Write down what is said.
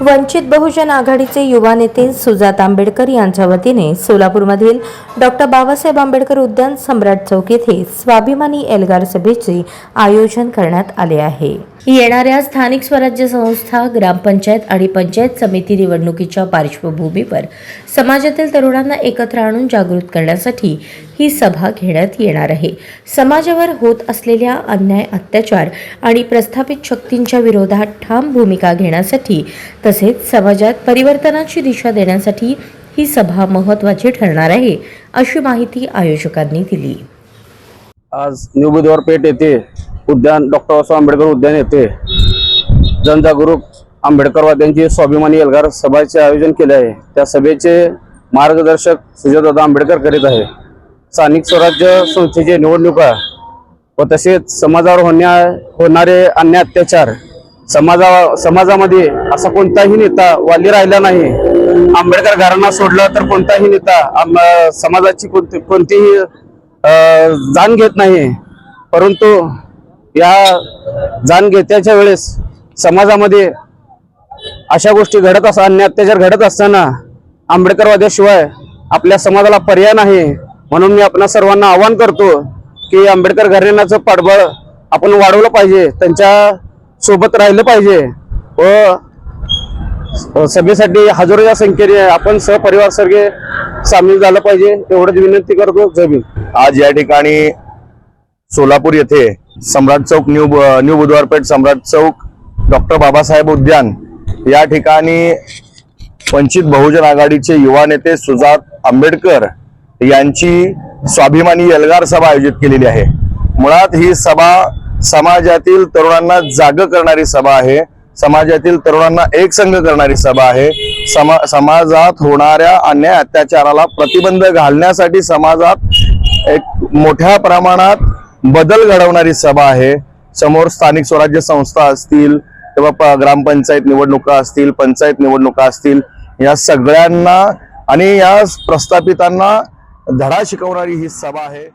वंचित बहुजन आघाडीचे युवा नेते सुजात आंबेडकर यांच्या वतीने सोलापूरमधील डॉक्टर बाबासाहेब आंबेडकर उद्यान सम्राट चौक येथे स्वाभिमानी एल्गार सभेचे आयोजन करण्यात आले आहे. येणाऱ्या स्थानिक स्वराज्य संस्था ग्रामपंचायत आणि पंचायत समिती निवडणुकीच्या पार्श्वभूमीवर समाजातील तरुणांना एकत्र आणून जागृत करण्यासाठी ही सभा घेण्यात येणार आहे. समाजावर होत असलेल्या अन्याय अत्याचार आणि प्रस्थापित शक्तींच्या विरोधात ठाम भूमिका घेण्यासाठी तसेच समाजात परिवर्तनाची दिशा देण्यासाठी ही सभा महत्वाची ठरणार आहे अशी माहिती आयोजकांनी दिली. आज न्यू बुधवार पेठ येथे उद्यान डॉक्टर बाबासाहेब आंबेडकर उद्यान येथे जनजागरूक आंबेडकरवाद्यांची स्वाभिमानी एल्गार सभेचे आयोजन केले आहे. त्या सभेचे मार्गदर्शक सुजयदादा आंबेडकर करीत आहे. स्थानिक स्वराज्य संस्थेचे निवडणुका व तसेच समाजावर होण्या होणारे अन्य अत्याचार समाजा समाजामध्ये असा कोणताही नेता वाली राहिला नाही. आंबेडकर घराणा सोडलं तर कोणताही नेता समाजाची कोणती कोणतीही जाण घेत नाही. परंतु या जाण घेत्याच्या वेळेस समाजामध्ये अशा गोष्टी घडत असतात अन्य अत्याचार घडत असताना आंबेडकरवाद्याशिवाय आपल्या समाजाला पर्याय नाही. म्हणून मी आपणा सर्वांना आवाहन करतो की आंबेडकर घराण्याचं पाठबळ आपण वाढवलं पाहिजे त्यांच्यासोबत राहिलं पाहिजे व सभेसाठी हजारोच्या संख्येने आपण सहपरिवार सगळे सामील झालं पाहिजे एवढंच विनंती करतो. जमीन आज या ठिकाणी सोलापूर येथे Samrat Chowk new new Budhwarpeth Samrat Chowk doctor Babasaheb उद्यान. या ठिकाणी वंचित बहुजन आघाडीचे युवा नेते सुजात आंबेडकर यांची स्वाभिमानी एल्गार सभा आयोजित केलेली आहे. मुळात ही सभा समाजातील तरुणांना जाग करणारी सभा आहे. समाजातील तरुणांना एकसंघ करणारी सभा आहे. समा समाजात होणाऱ्या अन्याय अत्याचाराला प्रतिबंध घालण्यासाठी समाजात एक मोठ्या प्रमाणात बदल घडवणारी सभा आहे. समोर स्थानिक स्वराज्य संस्था असतील किंवा प- ग्रामपंचायत निवडणुका असतील पंचायत निवडणुका असतील या सगळ्यांना आणि या प्रस्थापितांना धडा शिकवणारी ही सभा आहे.